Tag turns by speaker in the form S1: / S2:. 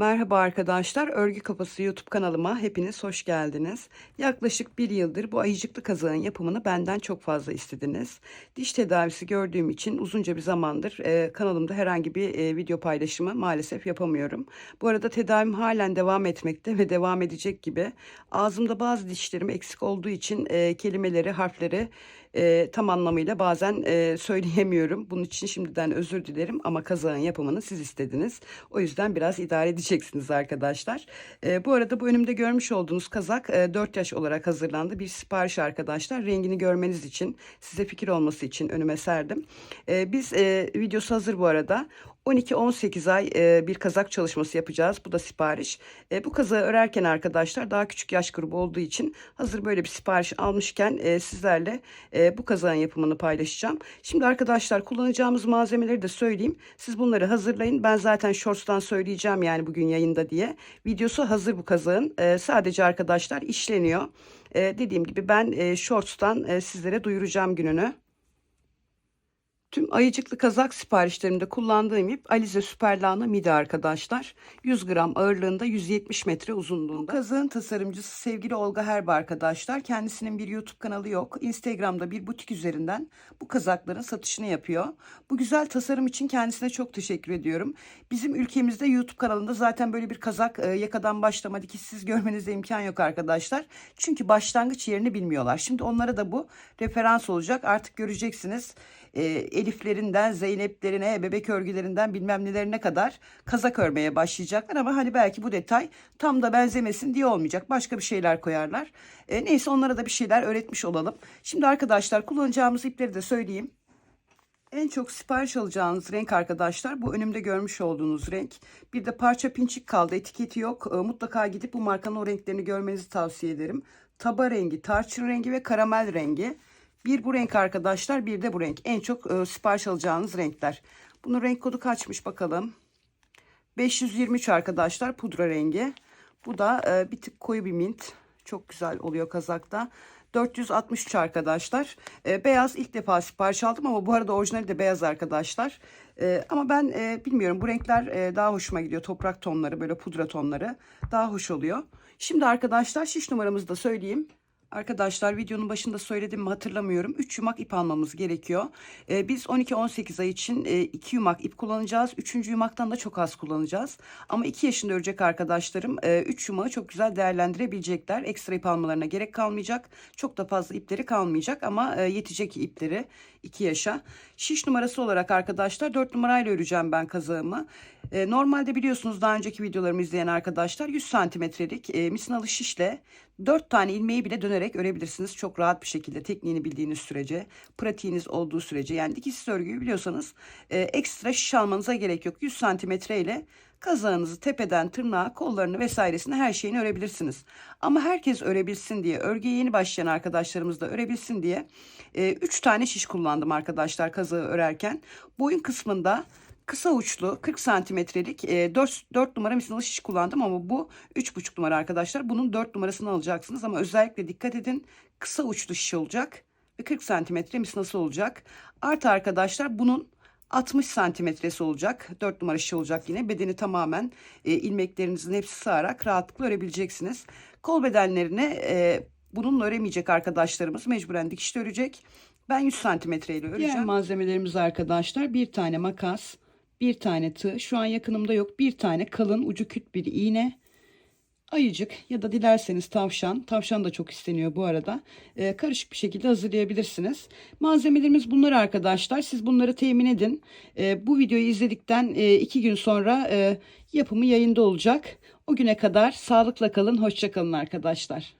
S1: Merhaba arkadaşlar, Örgü Kafası YouTube kanalıma hepiniz hoş geldiniz. Yaklaşık bir yıldır bu ayıcıklı kazağın yapımını benden çok fazla istediniz. Diş tedavisi gördüğüm için uzunca bir zamandır e, kanalımda herhangi bir e, video paylaşımı maalesef yapamıyorum. Bu arada tedavim halen devam etmekte ve devam edecek gibi. Ağzımda bazı dişlerim eksik olduğu için e, kelimeleri, harfleri e, tam anlamıyla bazen e, söyleyemiyorum. Bunun için şimdiden özür dilerim ama kazağın yapımını siz istediniz. O yüzden biraz idare edeceksiniz arkadaşlar. E, bu arada bu önümde görmüş olduğunuz kazak e, 4 yaş olarak hazırlandı. Bir sipariş arkadaşlar. Rengini görmeniz için, size fikir olması için önüme serdim. E, biz e, videosu hazır bu arada. 12-18 ay e, bir kazak çalışması yapacağız. Bu da sipariş. E, bu kazağı örerken arkadaşlar daha küçük yaş grubu olduğu için hazır böyle bir sipariş almışken e, sizlerle e, bu kazağın yapımını paylaşacağım. Şimdi arkadaşlar kullanacağımız malzemeleri de söyleyeyim. Siz bunları hazırlayın. Ben zaten shorts'tan söyleyeceğim yani bugün yayında diye. Videosu hazır bu kazağın. E, sadece arkadaşlar işleniyor. E, dediğim gibi ben e, shorts'tan e, sizlere duyuracağım gününü. Tüm ayıcıklı kazak siparişlerimde kullandığım ip Alize Süperlana Midi arkadaşlar. 100 gram ağırlığında 170 metre uzunluğunda. Bu kazığın tasarımcısı sevgili Olga Herba arkadaşlar. Kendisinin bir YouTube kanalı yok. Instagram'da bir butik üzerinden bu kazakların satışını yapıyor. Bu güzel tasarım için kendisine çok teşekkür ediyorum. Bizim ülkemizde YouTube kanalında zaten böyle bir kazak e, yakadan başlama dikişsiz görmenize imkan yok arkadaşlar. Çünkü başlangıç yerini bilmiyorlar. Şimdi onlara da bu referans olacak. Artık göreceksiniz e, Eliflerinden, Zeyneplerine, bebek örgülerinden bilmem nelerine kadar kazak örmeye başlayacaklar. Ama hani belki bu detay tam da benzemesin diye olmayacak. Başka bir şeyler koyarlar. E, neyse onlara da bir şeyler öğretmiş olalım. Şimdi arkadaşlar kullanacağımız ipleri de söyleyeyim. En çok sipariş alacağınız renk arkadaşlar bu önümde görmüş olduğunuz renk. Bir de parça pinçik kaldı etiketi yok. E, mutlaka gidip bu markanın o renklerini görmenizi tavsiye ederim. Taba rengi, tarçın rengi ve karamel rengi. Bir bu renk arkadaşlar bir de bu renk. En çok e, sipariş alacağınız renkler. Bunun renk kodu kaçmış bakalım. 523 arkadaşlar pudra rengi. Bu da e, bir tık koyu bir mint. Çok güzel oluyor kazakta. 463 arkadaşlar. E, beyaz ilk defa sipariş aldım ama bu arada orijinali de beyaz arkadaşlar. E, ama ben e, bilmiyorum bu renkler e, daha hoşuma gidiyor. Toprak tonları böyle pudra tonları daha hoş oluyor. Şimdi arkadaşlar şiş numaramızı da söyleyeyim. Arkadaşlar videonun başında söyledim mi hatırlamıyorum. 3 yumak ip almamız gerekiyor. Ee, biz 12-18 ay için 2 e, yumak ip kullanacağız. 3. yumaktan da çok az kullanacağız. Ama 2 yaşında örecek arkadaşlarım 3 e, yumağı çok güzel değerlendirebilecekler. Ekstra ip almalarına gerek kalmayacak. Çok da fazla ipleri kalmayacak ama e, yetecek ipleri 2 yaşa. Şiş numarası olarak arkadaşlar 4 numarayla öreceğim ben kazağımı. E, normalde biliyorsunuz daha önceki videolarımı izleyen arkadaşlar 100 santimetrelik e, misinalı şişle 4 tane ilmeği bile dönerek örebilirsiniz. Çok rahat bir şekilde tekniğini bildiğiniz sürece, pratiğiniz olduğu sürece. Yani dikişsiz örgüyü biliyorsanız e, ekstra şiş almanıza gerek yok. 100 santimetre ile kazağınızı tepeden tırnağa, kollarını vesairesini her şeyini örebilirsiniz. Ama herkes örebilsin diye, örgüye yeni başlayan arkadaşlarımız da örebilsin diye 3 e, tane şiş kullandım arkadaşlar kazağı örerken. Boyun kısmında kısa uçlu 40 santimetrelik e, 4, 4 numara misinalı şiş kullandım ama bu 3,5 numara arkadaşlar. Bunun 4 numarasını alacaksınız ama özellikle dikkat edin kısa uçlu şiş olacak ve 40 santimetre misinası olacak. Artı arkadaşlar bunun 60 santimetresi olacak. 4 numara şiş olacak yine. Bedeni tamamen e, ilmeklerinizin hepsi sığarak rahatlıkla örebileceksiniz. Kol bedenlerine e, bununla öremeyecek arkadaşlarımız mecburen dikişte örecek. Ben 100 santimetre ile öreceğim. Diğer malzemelerimiz arkadaşlar bir tane makas, bir tane tığ. Şu an yakınımda yok. Bir tane kalın ucu küt bir iğne. Ayıcık ya da dilerseniz tavşan. Tavşan da çok isteniyor bu arada. Ee, karışık bir şekilde hazırlayabilirsiniz. Malzemelerimiz bunlar arkadaşlar. Siz bunları temin edin. Ee, bu videoyu izledikten e, iki gün sonra e, yapımı yayında olacak. O güne kadar sağlıkla kalın. Hoşça kalın arkadaşlar.